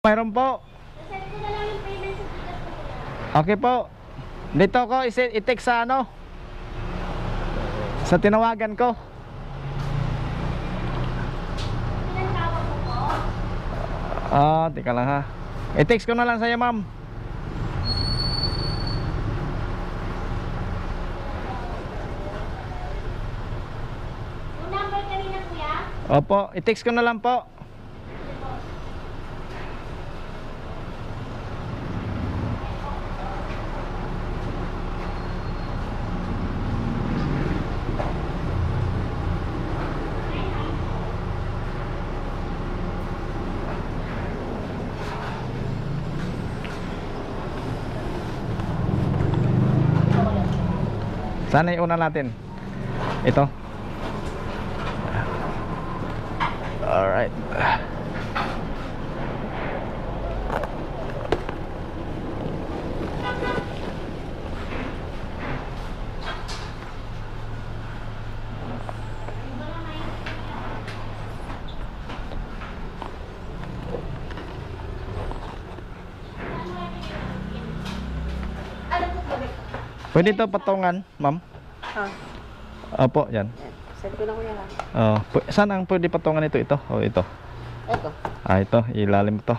Mayroon po. Okay po. Dito ko i-text sa ano? Sa tinawagan ko. Ah, tika lang ha. I-text ko na lang sa'yo, ma'am. Opo, i-text ko na lang po. Sana yung una natin. Ito. Alright. Pwede ito patungan, ma'am? Ah, Opo, yan. Send ko na kuya ha. Oh, saan ang pwede patungan ito? Ito? O ito? Eto. Ah, ito. Ilalim to.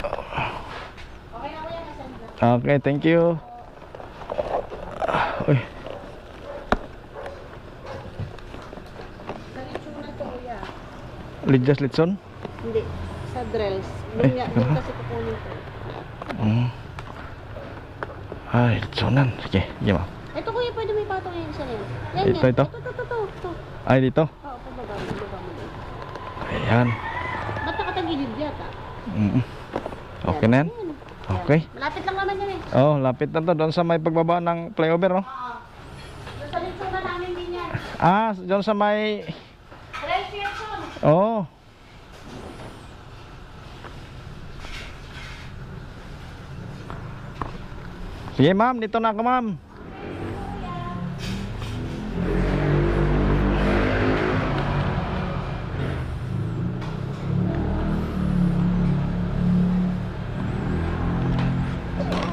Okay na kuya, nasend na. Okay, thank you. Uy. Lidyas Litson? Hindi. Sa drills. Eh, Doon nga, doon kasi kukunin ko. Mm. Ay, Litsonan. Sige, sige ma'am. Ito kuya, pwede may patong yung isa na yan. Ito, yan. ito? Ito, ito, ito, ito. Ay, dito. Oo, pababa mo, pababa mo. Ayan. Ba't nakatagilid yata? Mm. Okay na yan? Okay. Malapit lang naman yan eh. Oh, lapit na to. Doon sa may pagbaba ng flyover, no? Oo. Doon sa litsunan namin din yan. Ah, doon sa may... Drive station. Oh. Sige ma'am, dito na ako ma'am.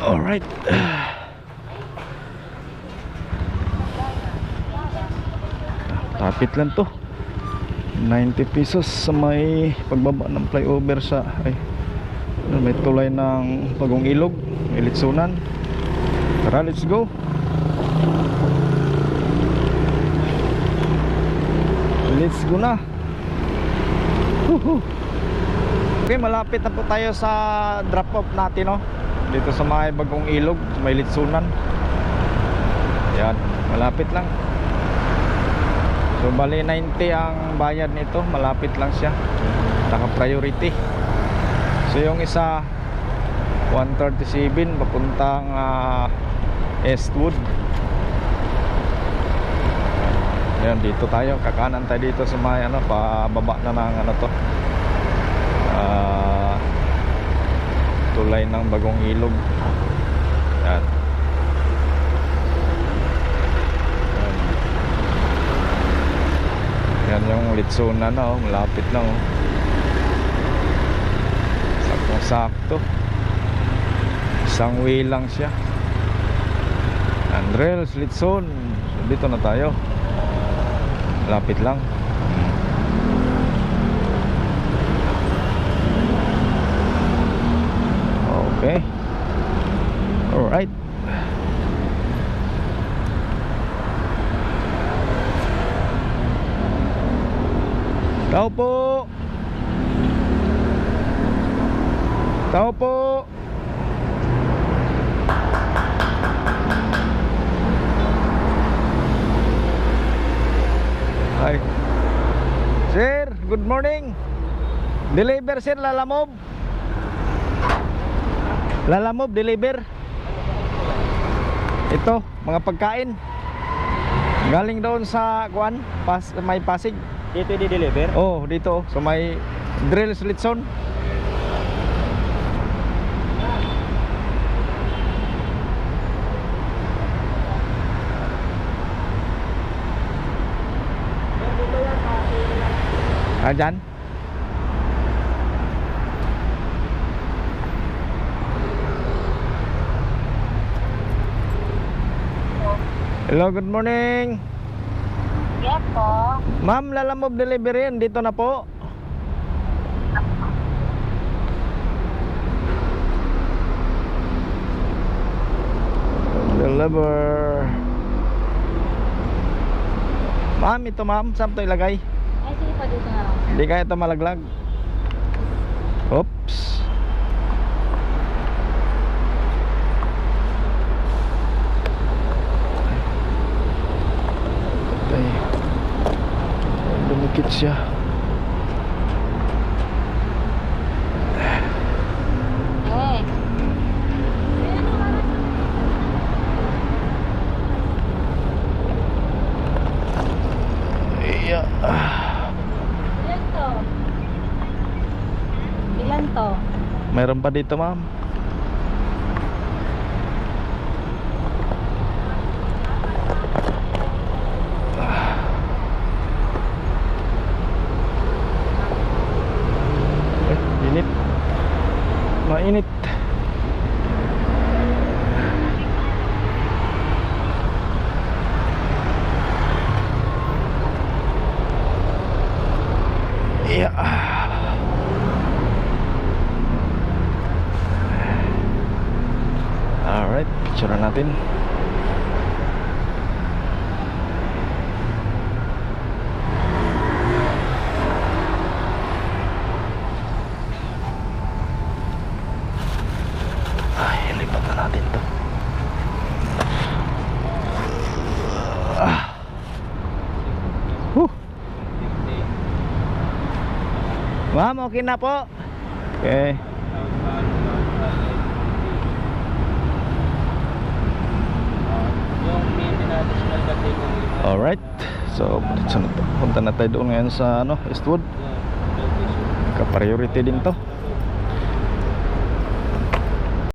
Alright. Tapit lang to. 90 pesos sa may pagbaba ng flyover sa ay ano, may tulay ng Bagong Ilog, Ilitsunan. Tara, let's go. Let's go na. Okay, malapit na po tayo sa drop off natin, no? Dito sa may Bagong Ilog, may Litsunan. Yan, malapit lang. So bali 90 ang bayad nito, malapit lang siya. Naka priority. So yung isa 137 papuntang ah, Eastwood. Yan dito tayo, kakanan tayo dito sa may ano, pababa na ng ano to. Ah, tulay ng Bagong Ilog. Yan. Yan. Yung Litsunan na oh, malapit na oh. Saktong sakto. Isang way lang siya. Andrels, Litson. So, dito na tayo. Lapit lang. Okay. Alright. Tao po. Tao po. Hi. Sir, good morning. Deliver sir, lalamob. Lalamob, deliver. Ito, mga pagkain. Galing doon sa kuan, pas, may Pasig. Dito di-deliver? Oh, dito sa may Drill Slitson. Ah, dyan? Hello, good morning. Yes po. Ma'am, lalamob delivery. Dito na po. Deliver. Ma'am, ito ma'am. Saan ito ilagay? Ay, sige pa dito. Hindi kaya ito malaglag. Oops. Patay. Dumikit siya. Eh. Iya. Ilan to? Ilan to? Mayroon pa dito, ma'am. Natin. Ah. Huh. Ma'am, okay na po. Okay. Yung maintenance na dati ng lima. Alright. So. Punta na tayo doon ngayon sa ano, Eastwood. Ka-priority din to.